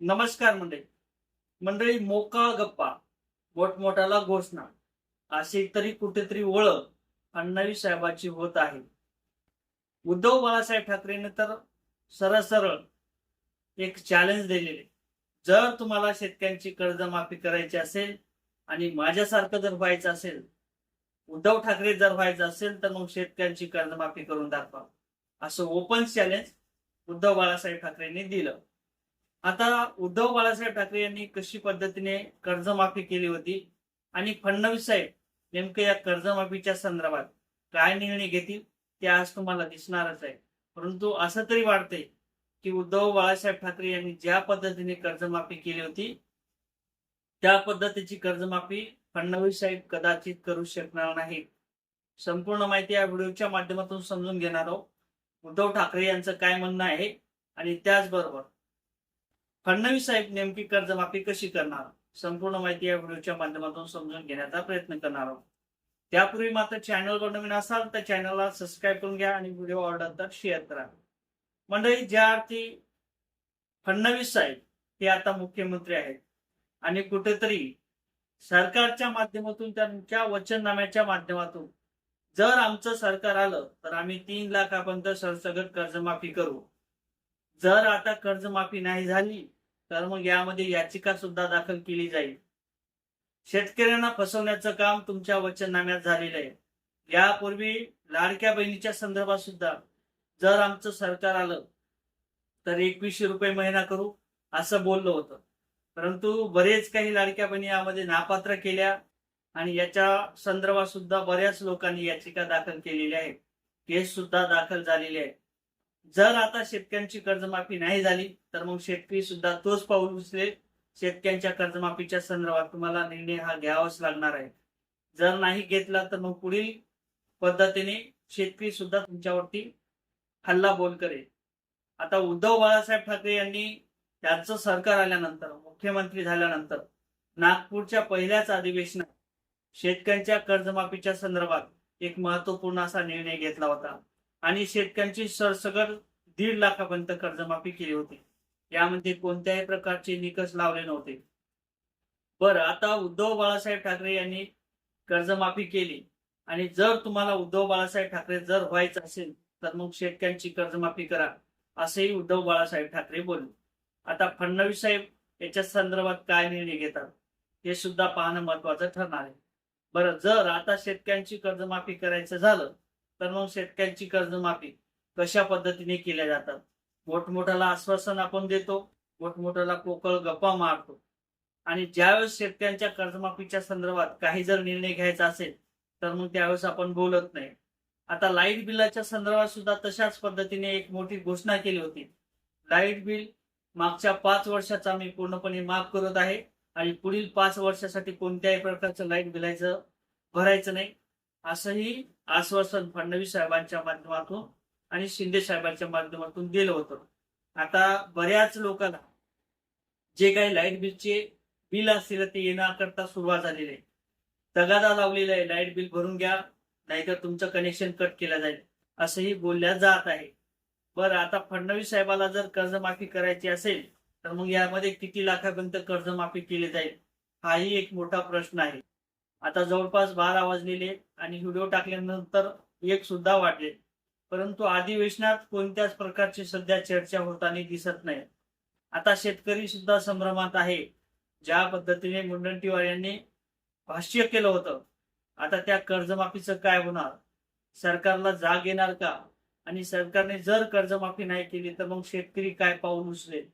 नमस्कार मंडळी. मंडळी मोका गप्पा मोठमोठ्याला घोषणा अशी तरी कुठेतरी ओळख फडणवीस साहेबांची होत आहे. उद्धव बाळासाहेब ठाकरेने तर सरळ सरळ एक चॅलेंज दिलेले. जर तुम्हाला शेतकऱ्यांची कर्जमाफी करायची असेल आणि माझ्यासारखं जर व्हायचं असेल उद्धव ठाकरे जर व्हायचं असेल तर मग शेतकऱ्यांची कर्जमाफी करून दाखवा. असं ओपन चॅलेंज उद्धव बाळासाहेब ठाकरेंनी दिलं. आता उद्धव बाळासाहेब ठाकरे यांनी कशी पद्धतीने कर्जमाफी केली होती? आणि फडणवीस साहेब नेमकं या कर्जमाफीच्या संदर्भात काय निर्णय घेतील ते आज तुम्हाला दिसणारच आहे. परंतु असं तरी वाटतंय की उद्धव बाळासाहेब ठाकरे यांनी ज्या पद्धतीने कर्जमाफी केली होती त्या पद्धतीची कर्जमाफी फडणवीस साहेब कदाचित करू शकणार नाहीत. संपूर्ण माहिती या व्हिडिओच्या माध्यमातून समजून घेणार आहोत. उद्धव ठाकरे यांचं काय म्हणणं आहे? आणि त्याचबरोबर फडणवीस साहेब नेमकी कर्जमाफी कशी करणार? संपूर्ण माहिती या व्हिडिओच्या माध्यमातून समजून घेण्याचा प्रयत्न करणार आहोत. त्यापूर्वी मात्र चॅनलवर नवीन असाल तर चॅनलला सबस्क्राईब करून घ्या आणि व्हिडिओ आवडला तर शेअर करा. मंडळी ज्या अर्थी फडणवीस साहेब हे आता मुख्यमंत्री आहेत आणि कुठेतरी सरकारच्या माध्यमातून त्यांच्या वचननाम्याच्या माध्यमातून जर आमचं सरकार आलं तर आम्ही तीन लाखापर्यंत सरसगट कर्जमाफी करू. जर आता कर्जमाफी नाही झाली तर मग यामध्ये याचिका सुद्धा दाखल केली जाईल. शेतकऱ्यांना फसवण्याचं काम तुमच्या वचननाम्यात झालेलं आहे. यापूर्वी लाडक्या बहिणीच्या संदर्भात सुद्धा जर आमचं सरकार आलं तर एकवीसशे रुपये महिना करू असं बोललं होतं. परंतु बरेच काही लाडक्या बहिणी यामध्ये नापात्र केल्या आणि याच्या संदर्भात सुद्धा बऱ्याच लोकांनी याचिका दाखल केलेल्या आहेत. केस सुद्धा दाखल झालेले आहे जर आता शेतकऱ्यांची कर्जमाफी नाही झाली तर मग शेतकरी सुद्धा तोच पाऊल उचलेल. शेतकऱ्यांच्या कर्जमाफीच्या संदर्भात तुम्हाला निर्णय हा घ्यावाच लागणार आहे. जर नाही घेतला तर मग पुढील पद्धतीने शेतकरी सुद्धा तुमच्यावरती हल्ला बोल करेल. आता उद्धव बाळासाहेब ठाकरे यांनी त्यांचं सरकार आल्यानंतर मुख्यमंत्री झाल्यानंतर नागपूरच्या पहिल्याच अधिवेशनात शेतकऱ्यांच्या कर्जमाफीच्या संदर्भात एक महत्त्वपूर्ण असा निर्णय घेतला होता. आणि शेतकऱ्यांची सरसगट दीड लाखापर्यंत कर्जमाफी केली होती. यामध्ये कोणत्याही प्रकारचे निकष लावले नव्हते. बरं आता उद्धव बाळासाहेब ठाकरे यांनी कर्जमाफी केली. आणि जर तुम्हाला उद्धव बाळासाहेब ठाकरे जर व्हायचं असेल तर मग शेतकऱ्यांची कर्जमाफी करा असेही उद्धव बाळासाहेब ठाकरे बोलले. आता फडणवीस साहेब याच्या संदर्भात काय निर्णय घेतात हे सुद्धा पाहणं महत्वाचं ठरणार आहे. बरं जर आता शेतकऱ्यांची कर्जमाफी करायचं झालं तर मग शेतकऱ्यांची कर्जमाफी कशा पद्धतीने केल्या जातात? मोठमोठ्याला आश्वासन आपण देतो मोठमोठ्याला कोकळ गप्पा मारतो. आणि ज्यावेळेस शेतकऱ्यांच्या कर्जमाफीच्या संदर्भात काही जर निर्णय घ्यायचा असेल तर मग त्यावेळेस आपण बोलत नाही. आता लाइट बिलाच्या संदर्भात सुद्धा तशाच पद्धतीने एक मोठी घोषणा केली होती. लाइट बिल मागच्या पाच वर्षाचा मी पूर्णपणे माफ करत आहे. आणि पुढील पाच वर्षासाठी कोणत्याही प्रकारचं लाइट बिलायचं भरायचं नाही. असंही आश्वासन फडणवीस साहेबांच्या माध्यमातून आणि शिंदे साहेबांच्या माध्यमातून दिलं होतं. आता बऱ्याच लोकांना जे काही लाइट बिलचे बिल असतील ते येण्याकरता सुरुवात झालेली आहे. तगादा लावलेला आहे लाइट बिल भरून घ्या नाहीतर तुमचं कनेक्शन कट केलं जाईल असंही बोलल्या जात आहे. बरं आता फडणवीस साहेबाला जर कर्जमाफी करायची असेल तर मग यामध्ये किती लाखापर्यंत कर्जमाफी केली जाईल हाही एक मोठा प्रश्न आहे. आता जवळपास बारा वाजलेले आणि व्हिडिओ टाकल्यानंतर एक सुद्धा वाढले परंतु अधिवेशनात कोणत्याच प्रकारची सध्या चर्चा होताना दिसत नाही. आता शेतकरी सुद्धा संभ्रमात आहे. ज्या पद्धतीने मुनगंटीवार यांनी भाष्य केलं होतं आता त्या कर्जमाफीचं काय होणार? सरकारला जाग येणार का? आणि सरकारने जर कर्जमाफी नाही केली तर मग शेतकरी काय पाऊल उचलेल?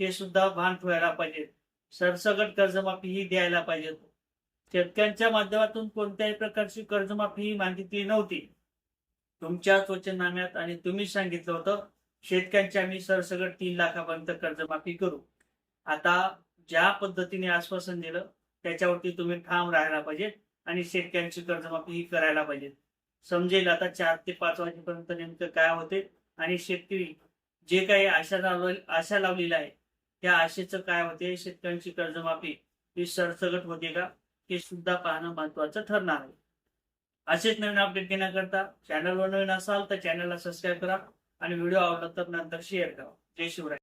हे सुद्धा भान ठेवायला पाहिजे सरसगट कर्जमाफी ही द्यायला पाहिजे शेतकऱ्यांच्या माध्यमातून कोणत्याही प्रकारची कर्जमाफी ही मागितली नव्हती. तुमच्याच वचननाम्यात आणि तुम्ही सांगितलं होतं शेतकऱ्यांची आम्ही सरसगट तीन लाखापर्यंत कर्जमाफी करू. आता ज्या पद्धतीने आश्वासन दिलं त्याच्यावरती तुम्ही ठाम राहायला पाहिजे आणि शेतकऱ्यांची कर्जमाफी ही करायला पाहिजे समजेल आता चार ते पाच वाजेपर्यंत नेमकं काय होते आणि शेतकरी जे काही आशा आशा लावलेल्या आहे त्या आशेचं काय होते? शेतकऱ्यांची कर्जमाफी ही सरसगट होते का? हे सुद्धा पाहणं महत्वाचं ठरणार आहे. असेच नवीन अपडेट घेण्याकरता चॅनलवर नवीन असाल तर चॅनलला सबस्क्राईब करा आणि व्हिडिओ आवडला तर नंतर शेअर करा. जय शिवराय.